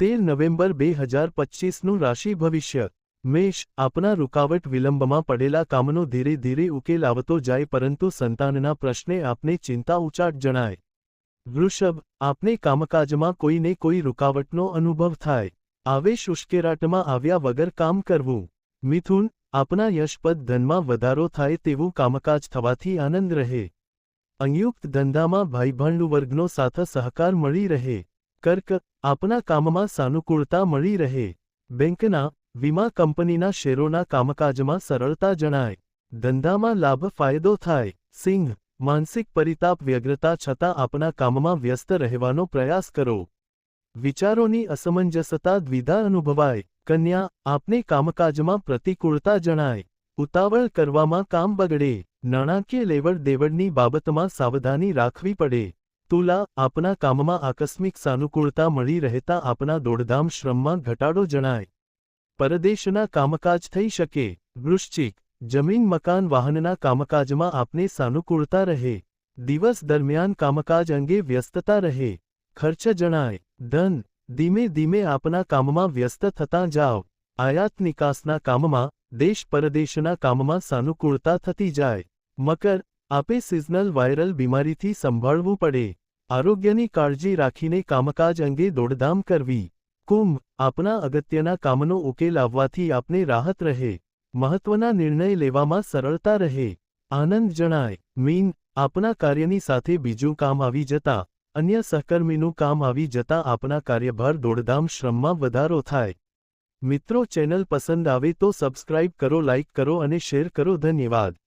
તેર નવેમ્બર બે હજાર પચીસનું રાશિ ભવિષ્ય. મેષ આપના રૂકાવટ વિલંબમાં પડેલા કામનો ધીરે ધીરે ઉકેલ આવતો જાય પરંતુ સંતાનના પ્રશ્ને આપને ચિંતા ઉચાટ જણાય. વૃષભ, આપને કામકાજમાં કોઈને કોઈ રૂકાવટનો અનુભવ થાય. આવેશ ઉશ્કેરાટમાં આવ્યા વગર કામ કરવું. મિથુન, આપના યશપદ ધનમાં વધારો થાય તેવું કામકાજ થવાથી આનંદ રહે. સંયુક્ત ધંધામાં ભાઈભાંડુ વર્ગનો સાથ સહકાર મળી રહે. કર્ક આપના કામમાં સાનુકૂળતા મળી રહે. બેંકના, વીમા કંપનીના શેરોના કામકાજમાં સરળતા જણાય. ધંધામાં લાભ ફાયદો થાય. સિંહ, માનસિક પરિતાપ વ્યગ્રતા છતાં આપના કામમાં વ્યસ્ત રહેવાનો પ્રયાસ કરો. વિચારોની અસમંજસતા દ્વિધા અનુભવાય. કન્યા, આપને કામકાજમાં પ્રતિકૂળતા જણાય. ઉતાવળ કરવામાં કામ બગડે. નાણાકીય લેવડ દેવડની બાબતમાં સાવધાની રાખવી પડે. તુલા આપના કામમાં આકસ્મિક સાનુકૂળતા મળી રહેતા આપના દોડધામ શ્રમમાં ઘટાડો જણાય. પરદેશના કામકાજ થઈ શકે. વૃશ્ચિક, જમીન મકાન વાહનના કામકાજમાં આપને સાનુકૂળતા રહે. દિવસ દરમિયાન કામકાજ અંગે વ્યસ્તતા રહે. ખર્ચ જણાય. ધન, ધીમે ધીમે આપના કામમાં વ્યસ્ત થતાં જાઓ. આયાત નિકાસના કામમાં, દેશ પરદેશના કામમાં સાનુકૂળતા થતી જાય. મકર, આપે સિઝનલ વાયરલ બીમારીથી સંભાળવું પડે. આરોગ્યની કાળજી રાખીને કામકાજ અંગે દોડધામ કરવી. કુંભ, આપના અગત્યના કામનો ઉકેલ આવવાથી આપને રાહત રહે. મહત્વના નિર્ણય લેવામાં સરળતા રહે. આનંદ જણાય. મીન, આપના કાર્યની સાથે બીજું કામ આવી જતા, અન્ય સહકર્મીનું કામ આવી જતા આપના કાર્યભાર દોડધામ શ્રમમાં વધારો થાય. મિત્રો ચેનલ પસંદ આવે તો સબસ્ક્રાઇબ કરો, લાઇક કરો અને શેર કરો. ધન્યવાદ.